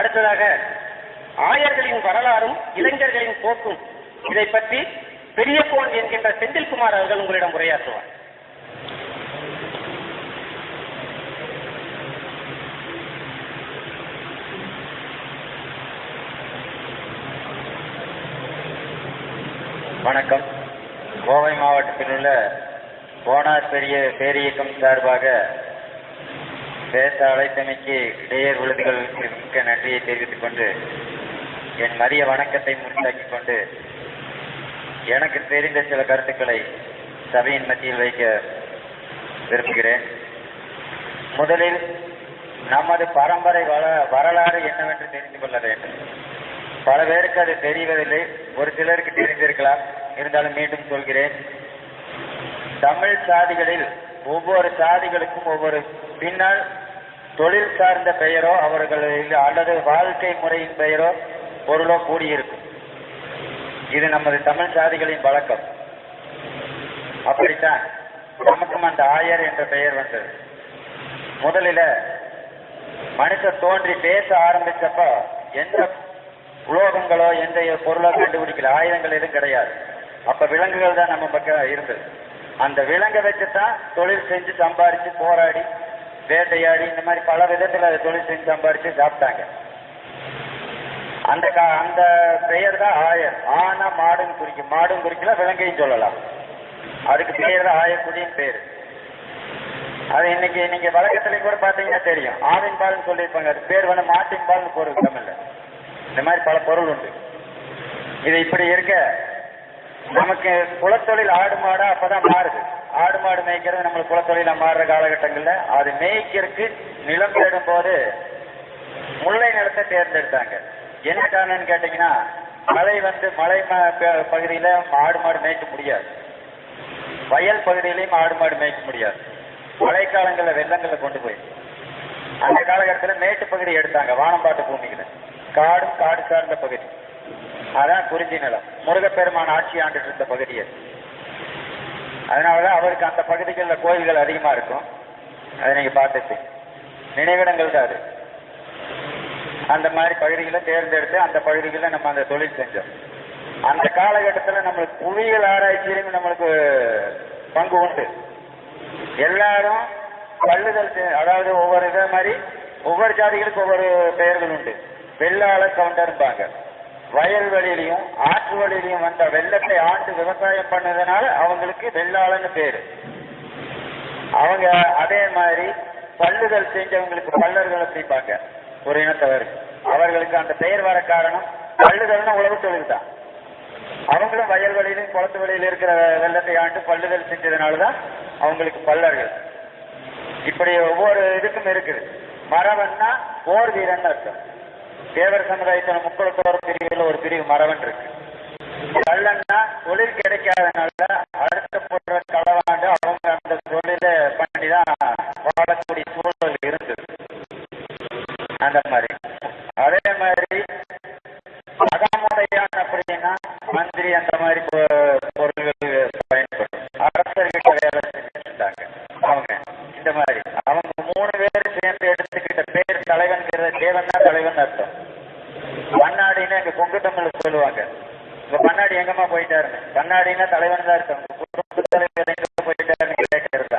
அடுத்ததாக ஆயர்களின் வரலாறும் இளைஞர்களின் போக்கும். இதை பற்றி பெரிய போன் என்கின்ற செந்தில்குமார் அவர்கள் உங்களிடம் உரையாற்றுவார். வணக்கம். கோவை மாவட்டத்தில் உள்ள போனார் பெரிய பேரியக்கம் சார்பாக பேச அழைத்தமைக்கு இடையர் விழுதுகளுக்கு மிக்க நன்றியை தெரிவித்துக் கொண்டு என் மரிய வணக்கத்தை முன்தாக்கிக் கொண்டு எனக்கு தெரிந்த சில கருத்துக்களை சபையின் மத்தியில் வைக்க விரும்புகிறேன். முதலில் நமது பரம்பரை வள வரலாறு என்னவென்று தெரிந்து கொள்ள வேண்டும். பல பேருக்கு அது தெரிவதில்லை ஒரு சிலருக்கு தெரிந்திருக்கலாம். இருந்தாலும் மீண்டும் சொல்கிறேன். தமிழ் சாதிகளில் ஒவ்வொரு சாதிகளுக்கும் ஒவ்வொரு பின்னால் தொழில் சார்ந்த பெயரோ அவர்களில் அல்லது வாழ்க்கை முறையின் பெயரோ பொருளோ கூடியிருக்கும். இது நமது தமிழ் சாதிகளின் வழக்கம். அப்படித்தான் நமக்கும் அந்த ஆயர் என்ற பெயர் வந்தது. முதலில மனுஷன் தோன்றி பேச ஆரம்பிச்சப்ப எந்த உலோகங்களோ எந்த பொருளோ கண்டுபிடிக்கல. ஆயுதங்கள் எதுவும் கிடையாது. அப்ப விலங்குகள் தான் நம்ம பக்கம் இருந்தது. அந்த விலங்கை வச்சுதான் தொழில் செஞ்சு சம்பாரிச்சு போராடி வேட்டையாடி இந்த மாதிரி பல விதத்துல அதை தொழில் செஞ்சு சம்பாரிச்சு சாப்பிட்டாங்க. அந்த கா- அந்த பெயர் தான் ஆயர். ஆனா மாடுன்னு குறிக்கும் மாடும் குறிக்கல விலங்கையும் சொல்லலாம். அதுக்கு பெயர் தான் ஆயக்குடியின் பேர். அது இன்னைக்கு நீங்க வழக்கத்துலயும் கூட பாத்தீங்கன்னா தெரியும். ஆவின் பால்னு சொல்லியிருப்பாங்க. அது பேர் வந்து மாட்டின் பால்னு பொருள் தமிழ்ல. இந்த மாதிரி பல பொருள் உண்டு. இது இப்படி இருக்க. நமக்கு குலத்தொழில் ஆடு மாடா அப்பதான் மாறுது. ஆடு மாடு மேய்க்கிறது நம்மளுக்கு குலத்தொழில மாறுற காலகட்டங்கள்ல அது மேய்க்கிறதுக்கு நிலம் தேடும் போது முல்லை நிலத்தை தேர்ந்தெடுத்தாங்க. என்ன காரணம்னு கேட்டீங்கன்னா மழை வந்து மலை பகுதியில ஆடு மாடு மேய்க்க முடியாது. வயல் பகுதியிலையும் ஆடு மாடு மேய்க்க முடியாது. மழைக்காலங்களில் வெள்ளங்களை கொண்டு போய். அந்த காலகட்டத்தில் மேட்டு பகுதி எடுத்தாங்க வானம்பாட்டு பூமிகளை காடும் காடு சார்ந்த பகுதி. அதான் குறிஞ்சி நிலம். முருகப்பெருமான் ஆட்சி ஆண்டுட்டு இருந்த பகுதி அது. அதனாலதான் அவருக்கு அந்த பகுதிகளில் கோயில்கள் அதிகமா இருக்கும். அதை நீங்க பார்த்துட்டு. நினைவிடங்கள் தான் அது. அந்த மாதிரி பகுதிகளை தேர்ந்தெடுத்து அந்த பகுதிகளில் நம்ம அந்த தொழில் செஞ்சோம். அந்த காலகட்டத்தில் நம்மளுக்கு புவியியல் ஆராய்ச்சியிலும் நம்மளுக்கு பங்கு உண்டு. எல்லாரும் பள்ளுதல் அதாவது ஒவ்வொரு இதை மாதிரி ஒவ்வொரு ஜாதிகளுக்கு ஒவ்வொரு பெயர்கள் உண்டு. வெள்ளாள கவுண்டர்பாங்க வயல்வெளியிலையும் ஆற்று வழியிலையும் வந்த வெள்ளத்தை ஆண்டு விவசாயம் பண்ணதுனால அவங்களுக்கு வெள்ளாளன்னு பேரு. அவங்க அதே மாதிரி பல்லுதல் செஞ்சவங்களுக்கு பல்லர்கள் அப்படிப்பாங்க ஒரு இனத்தவர். அவர்களுக்கு அந்த பெயர் வர காரணம் பல்லுதல்னா உழவு தொழில் தான் அவங்களும் வயல்வெளியிலும் குளத்து வழியில் இருக்கிற வெள்ளத்தை ஆண்டு பல்லுதல் செஞ்சதுனாலதான் அவங்களுக்கு பல்லர்கள். இப்படி ஒவ்வொரு இதுக்கும் இருக்குது. மரவன்னா போர் வீரன் அர்த்தம். தேவர் சமுதாயத்தில் முக்குளத்தோர் பிரிவில் ஒரு பிரிவு மரவன் இருக்கு. கள்ளன்னா தொழில் கிடைக்காதனால அடுத்த போடுற போயிட்டாருன்னு தலைவன் தான் இருக்காங்க. உங்க குடும்ப தலைவர் எங்க போயிட்டாருன்னு கேட்கறது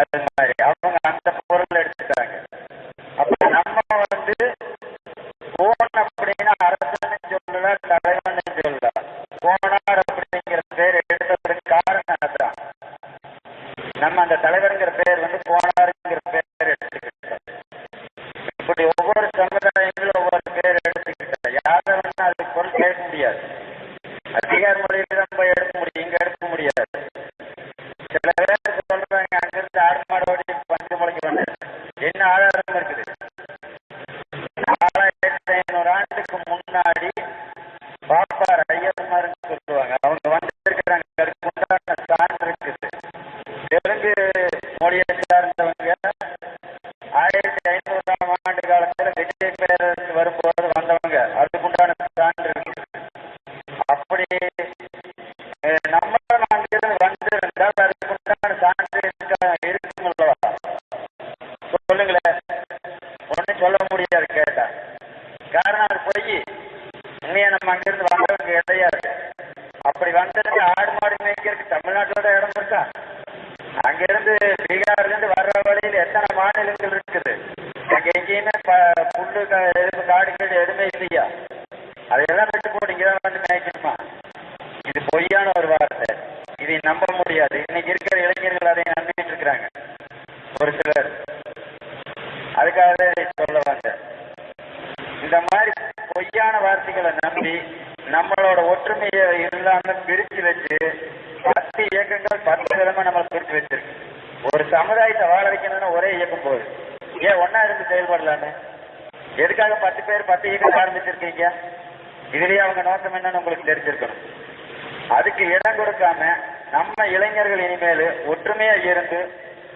அது மாதிரி. அவங்க அந்த பொருள் எடுத்துட்டாங்க அப்ப நம்ம வந்து கோன் அப்படின்னா அரசு அங்கிருந்து ஆடு மாடோடி பஞ்சு என்ன ஆதாரம் புல்லு எதுவும் காடு கீடு எதுவுமே இல்லையா? அதையெல்லாம் விட்டு போட்டு இங்கதான் வந்து மேய்க்கணுமா? இது பொய்யான ஒரு வார்த்தை. இதை நம்ப முடியாது. இன்னைக்கு இருக்கிற இளைஞர்கள் அதை நம்பிட்டு இருக்கிறாங்க. ஒரு சிலர். அதுக்காக தான் சொல்ல இந்த மாதிரி பொய்யான வார்த்தைகளை நம்பி நம்மளோட ஒற்றுமையை இல்லாம பிரிச்சு வச்சு பத்து இயக்கங்கள் பத்து விதமா நம்மளை பிரிச்சு வச்சிருக்கு. ஒரு சமுதாயத்தை வாழ வைக்கணும்னு ஒரே இயக்கம் போகுது. ஏன் ஒன்னா இருந்து செயல்படலான்னு? எதுக்காக பத்து பேர் பத்து இயக்கம் ஆரம்பிச்சிருக்கீங்க? இதுலயே அவங்க நோக்கம் என்னன்னு உங்களுக்கு தெரிஞ்சிருக்கணும். அதுக்கு இடம் கொடுக்காம நம்ம இளைஞர்கள் இனிமேல் ஒற்றுமையா இருந்து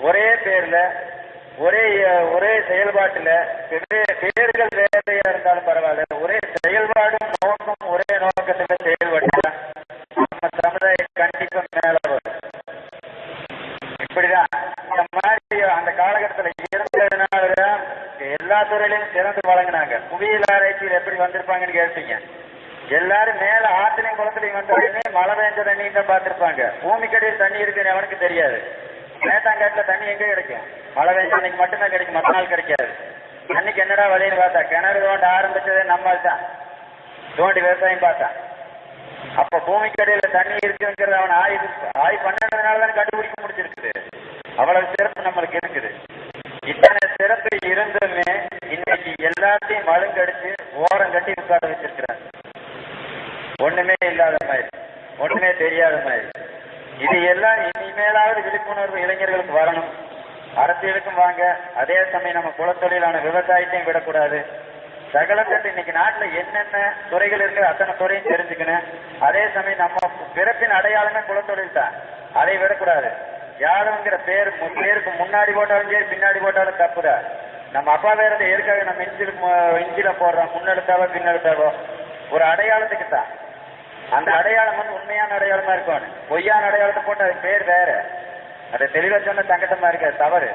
ஒரே பேர்ல ஒரே ஒரே செயல்பாட்டுல பேர்கள் வேறையா இருந்தாலும் பரவாயில்ல ஒரே செயல்பாடும் துறையிலும் சிறந்து வழங்கினாங்க புவியியல் ஆராய்ச்சியில் எப்படி வந்திருப்பாங்கன்னு கேட்டீங்க. எல்லாரும் மேல ஆத்திலையும் குளத்துலையும் வந்த உடனே மழை பெஞ்ச தண்ணி தான் பார்த்திருப்பாங்க. பூமிக்கடியில் தண்ணி இருக்குன்னு அவனுக்கு தெரியாது. மேத்தாங்காட்டுல தண்ணி எங்க கிடைக்கும்? மழை பெஞ்ச அன்னைக்கு மட்டும்தான் கிடைக்கும் மற்ற நாள் கிடைக்காது. அன்னைக்கு என்னடா வழியில் பார்த்தா கிணறு தோண்ட ஆரம்பிச்சதே நம்ம தான் தோண்டி விவசாயம் பார்த்தான். அப்ப பூமிக்கடியில தண்ணி இருக்குங்கிறத அவன் ஆய்வு ஆய்வு பண்ணதுனால தான் கண்டுபிடிக்க முடிச்சிருக்குது அவ்வளவு சிறப்பு நம்மளுக்கு இருக்குது. இத்தனை சிறப்பு இருந்துமே எல்லாத்தையும் மழுங்கடிச்சு ஓரம் கட்டி உட்கார வச்சிருக்கிறாங்க ஒண்ணுமே இல்லாத மாதிரி. ஒண்ணுமே தெரியாத மாதிரி. இது எல்லாம் இனிமேலாவது விழிப்புணர்வு இளைஞர்களுக்கு வரணும். அரசியலுக்கும் வாங்க. அதே சமயம் நம்ம குலத்தொழிலான விவசாயத்தையும் விடக்கூடாது. சகலத்தை இன்னைக்கு நாட்டுல என்னென்ன துறைகள் இருக்கு அத்தனை துறையும் தெரிஞ்சுக்கணும். அதே சமயம் நம்ம பிறப்பின் அடையாளமே குலத்தொழில் தான். அதை விடக்கூடாது. யாருங்கிற பேர் மு- பேருக்கு முன்னாடி போட்டாலும் சரி பின்னாடி போட்டாலும் தப்புதான். நம்ம அப்பா பேரத்தை எதுக்காக நம்ம இஞ்சில் இஞ்சில போடுறோம் முன்னெடுத்தாவோ பின்னெடுத்தாவோ ஒரு அடையாளத்துக்கு தான். அந்த அடையாளம் வந்து உண்மையான அடையாளமா இருக்கும் பொய்யான அடையாளத்தை போட்டு அது பேர் வேற. அதை தெளிவா சொன்ன சங்கட்டமா இருக்காது தவறு.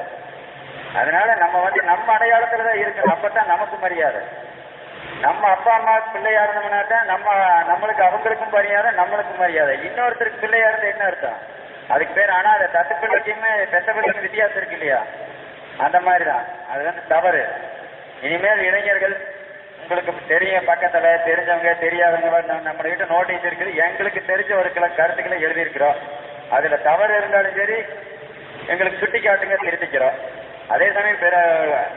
அதனால நம்ம வந்து நம்ம அடையாளத்துல தான் இருக்கு அப்பதான் நமக்கு மரியாதை. நம்ம அப்பா அம்மா பிள்ளையா இருந்தோம்னா தான் நம்ம நம்மளுக்கு அவங்களுக்கும் மரியாதை நம்மளுக்கும் மரியாதை. இன்னொருத்தருக்கு பிள்ளையா இருந்தா என்ன அர்த்தம்? அதுக்கு பேர் அனாதை. தத்து பிள்ளைக்குமே பெத்த பிள்ளைக்கும் வித்தியாசம் இருக்கு இல்லையா? அந்த மாதிரி தான் அது வந்து தவறு. இனிமேல் இளைஞர்கள் உங்களுக்கு தெரியும் பக்கத்துல தெரிஞ்சவங்க தெரியாதவங்க நம்ம கிட்ட நோட்டீஸ் இருக்குது. எங்களுக்கு தெரிஞ்ச ஒரு சில கருத்துக்களை எழுதியிருக்கிறோம். அதுல தவறு இருந்தாலும் சரி எங்களுக்கு சுட்டி காட்டுங்க திருத்திக்கிறோம். அதே சமயம் பிற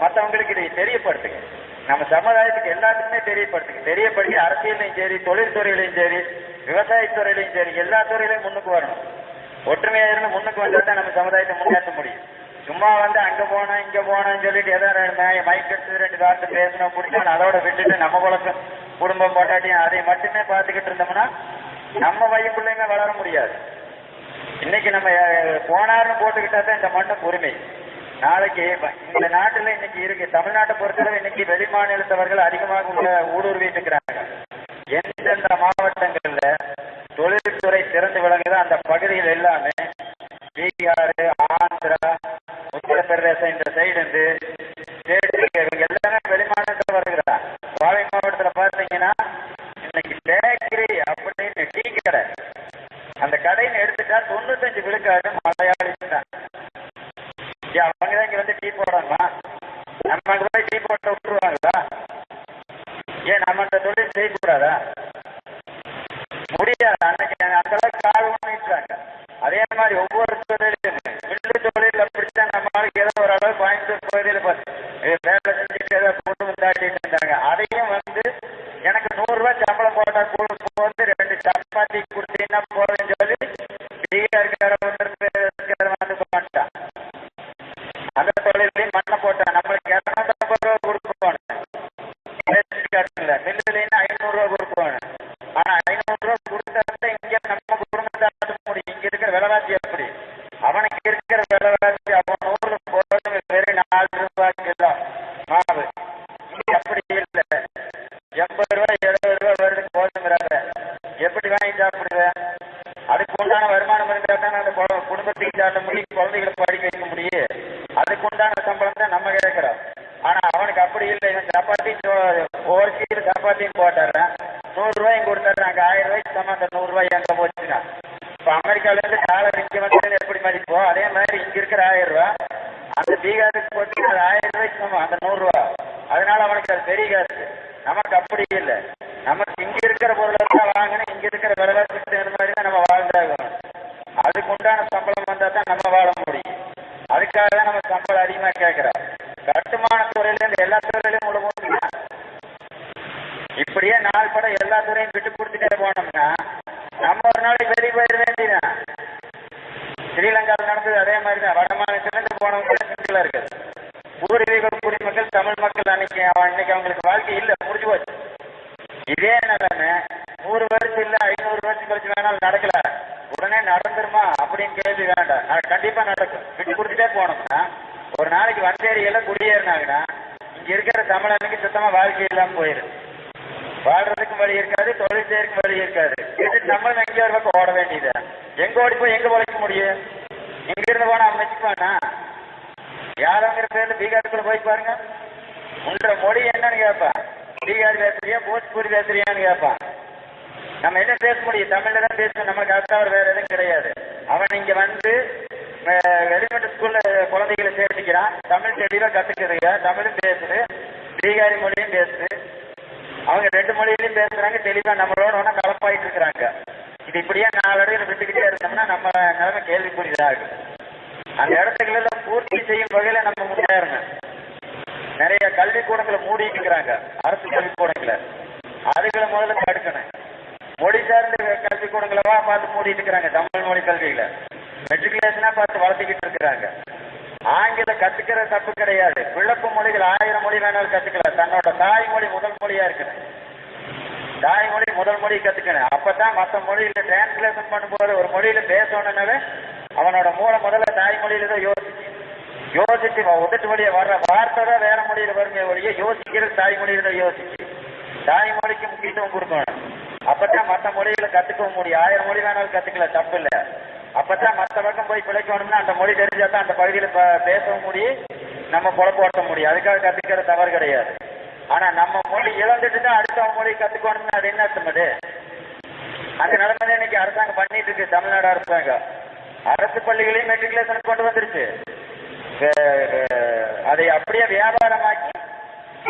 மற்றவங்களுக்கு இதை தெரியப்படுத்துங்க. நம்ம சமுதாயத்துக்கு எல்லாத்துக்குமே தெரியப்படுத்துங்க. தெரியப்படுத்தி அரசியலையும் சரி தொழில்துறையிலையும் சரி விவசாயத்துறையிலையும் சரி எல்லா துறையிலையும் முன்னுக்கு வரணும். ஒற்றுமையா இருந்து முன்னுக்கு வந்தால் தான் நம்ம சமுதாயத்தை முன்னேற்ற முடியும். சும்மா வந்து அங்க போனோம் இங்க போனோம்னு சொல்லிட்டு ஏதோ மைக் எடுத்து ரெண்டு வார்த்தை பேசணும் பிடிக்கணும் அதோட விட்டுட்டு நம்ம குழப்பம் குடும்பம் போட்டாட்டியும் அதை மட்டுமே பார்த்துக்கிட்டு இருந்தோம்னா நம்ம வயப்புள்ளைங்க வளர முடியாது. இன்னைக்கு நம்ம போனார்னு போட்டுக்கிட்டா தான் இந்த மண்ணுக்கு உரிமை நாளைக்கு இந்த நாட்டுல இன்னைக்கு இருக்கு. தமிழ்நாட்டை பொறுத்தளவு இன்னைக்கு வெளி மாநிலத்தவர்கள் அதிகமாக உள்ள ஊடுருவிட்டு இருக்கிறாங்க. எந்தெந்த மாவட்டங்கள்ல தொழில்துறை திறந்து விளங்குதோ அந்த பகுதிகள் எல்லாமே பீகார் ஆந்திரா உத்தரப்பிரதேசம் இந்த சைடு இருந்து ஸ்டேட் இவங்க எல்லாமே வெளிமாநிலத்தில் வருகிறாங்க பாவை மாவட்டத்தில் பார்த்தீங்கன்னா இன்னைக்கு பேக்கரி அப்படின்னு டீ கடை அந்த கடைன்னு எடுத்துட்டா இருக்காரு மலையாளி தான் ஏன் அவங்க தான் இங்க வந்து டீ போடணுமா? நம்ம அங்க போய் டீ போட்ட விட்டுருவாங்களா? ஏன் நம்ம அந்த தொழில் செய்யக்கூடாதா முடியாது. அன்னைக்கு அந்த அளவுக்கு ஆர்வம் பண்ணிட்டாங்க அதே மாதிரி ஒவ்வொரு தொழிலும் மில்லு தொழில் அப்படித்தான் நம்ம ஏதோ ஒரு அளவு கோயம்புத்தூர் பகுதியில் வேலை செஞ்சுட்டு ஏதோ குடும்பம் தாட்டிட்டு இருந்தாங்க. அதையும் வந்து எனக்கு நூறு ரூபாய் சம்பளம் போட்டா கூட இப்போ அமெரிக்கால இருந்து டாலர் இங்கே வந்தது எப்படி மதிப்போ? அதே மாதிரி இங்க இருக்கிற ஆயிரம் ரூபா. அந்த பீகாருக்கு போட்டு அது ஆயிரம் ரூபாய்க்கு நம்ம அந்த நூறுரூவா அதனால அவனுக்கு அது பெரிய காசு. நமக்கு அப்படி இல்லை. நமக்கு இங்க இருக்கிற பொருளை தான் வாங்கணும். இங்க இருக்கிற விலைவாசிக்கு தகுந்த மாதிரி தான் நம்ம வாழ்ந்தாகணும். அதுக்கு உண்டான சம்பளம் வந்தால் தான் நம்ம வாழ முடியும். அதுக்காக தான் நம்ம சம்பளம் அதிகமா கேட்குறோம் கட்டுமான துறையிலேருந்து எல்லா துறையிலும் உள்ள இப்படியே நாள் படம் எல்லா துறையும் விட்டு கொடுத்துட்டே போனோம்னா நம்ம ஒரு நாளைக்கு வெளியே போயிட வேண்டியதான் ஸ்ரீலங்காவில் நடந்தது அதே மாதிரி தான் வட மாநிலத்திலிருந்து போனவங்க சிங்கிளா இருக்குது பூர்வீக குடிமக்கள் தமிழ் மக்கள் அன்னைக்கு அவன் அன்னைக்கு அவங்களுக்கு வாழ்க்கை இல்லை முடிஞ்சு போச்சு. இதே நிலைமை நூறு வருஷம் இல்ல ஐநூறு வருஷம் கழிச்சு வேணாலும் நடக்கல. உடனே நடந்துருமா அப்படின்னு கேள்வி வேண்டாம். அது கண்டிப்பா நடக்கும். விட்டு கொடுத்துட்டே போனோம்னா ஒரு நாளைக்கு வந்தேரியில குடியேறினாங்கன்னா இங்க இருக்கிற தமிழனுக்கு சுத்தமா வாழ்க்கை இல்லாம போயிடும் வாழ்றதுக்கும் வழி இருக்காது தொழில் செய்யறதுக்கும் வழி இருக்காது. இது நம்ம எங்க ஒரு பக்கம் ஓட வேண்டியது எங்க ஓடி போய் எங்க உழைக்க முடியும்? எங்க இருந்து போனா அமைச்சுப்பானா வச்சுப்பானா யாரோங்கிற பேர்ல பீகாருக்குள்ள போய் பாருங்க. உங்களோட மொழி என்னன்னு கேட்பான் பீகார் பேசுறியா போஜ்பூரி பேசுறியான்னு கேட்பான் நம்ம என்ன பேச முடியும்? தமிழ்ல தான் பேசணும் நம்மளுக்கு அடுத்தவர் வேற எதுவும் கிடையாது. அவன் இங்க வந்து அஹ், வெளிநாட்டு ஸ்கூல்ல குழந்தைகளை சேர்த்துக்கிறான். தமிழ் தெளிவா கத்துக்குதுங்க. தமிழும் பேசுது. பீகாரி மொழியும் பேசுது. அவங்க ரெண்டு மொழியிலையும் பேசுறாங்க தெளிவா நம்மளோட ஒண்ணா கலப்பாயிட்டு இருக்கிறாங்க. இது இப்படியே நாளடைவில் விட்டுக்கிட்டே இருந்தோம்னா நம்ம நிலைமை கேள்விக்குரியதாகும் அந்த இடத்துக்களெல்லாம் பூர்த்தி செய்யும் வகையில நம்ம முன்னேறங்க நிறைய கல்விக்கூடங்களை மூடிட்டு இருக்கிறாங்க அரசு கல்விக்கூடங்களை. அதுகளை முதல்ல தடுக்கணும். மொழி சார்ந்த கல்விக்கூடங்களவா பார்த்து மூடிட்டு இருக்கிறாங்க தமிழ் மொழி கல்வியில மெட்ரிகுலேஷனா பார்த்து வளர்த்துக்கிட்டு இருக்கிறாங்க. ஆங்கிலம் கத்துக்கிற தப்பு கிடையாது. பிழப்பு மொழிகள் ஆயிரம் மொழி வேணாலும் கத்துக்கலாம் தன்னோட தாய்மொழி முதல் மொழியா இருக்கணும். தாய்மொழி முதல் மொழி கத்துக்கணும். அப்பதான் மற்ற மொழியில டிரான்ஸ்லேஷன் பண்ணும்போது ஒரு மொழியில பேசணும்னாவே அவனோட மூளை முதல்ல தாய்மொழியில தான் யோசிச்சு யோசிச்சு உதட்டு வழியா வர்ற வார்த்தை தான் வேற மொழியில வருமே ஒழிய யோசிக்கிறது தாய்மொழியில தான் யோசிச்சு தாய்மொழிக்கு முக்கியத்துவம் கொடுக்கணும். அப்பதான் மற்ற மொழியில கத்துக்கவும் முடியும். ஆயிரம் மொழி வேணாலும் கத்துக்கல தப்பு இல்ல அப்பதான் மற்ற பக்கம் போய் பிழைக்கணும்னா அந்த மொழி தெரிஞ்சாதான் அந்த பகுதியில பேசவும் முடியும். நம்ம பொழப்பு ஓட்ட முடியும். அதுக்காக கத்துக்கிற தவறு கிடையாது. ஆனா நம்ம மொழி இழந்துட்டு தான் அடுத்தவங்க மொழி கத்துக்கணும்னு அது என்ன அர்த்தம் அது? அந்த நிலைமை இன்னைக்கு அரசாங்கம் பண்ணிட்டு இருக்கு. தமிழ்நாடு அரசாங்கம். அரசு பள்ளிகளையும் மெட்ரிகுலேஷன் கொண்டு வந்துருச்சு. அதை அப்படியே வியாபாரமாக்கி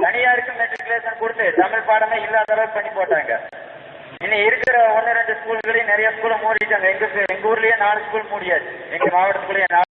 தனியாருக்கு மெட்ரிகுலேஷன் கொடுத்து தமிழ் பாடமே இல்லாத அளவுக்கு பண்ணி போட்டாங்க. இனி இருக்கிற ஒன்னு ரெண்டு ஸ்கூல்களையும் நிறைய ஸ்கூலை மூடிட்டாங்க. எங்க எங்க ஊர்லயே நாலு ஸ்கூல் மூடியாச்சு. எங்க மாவட்டத்துக்குள்ளேயே நாலு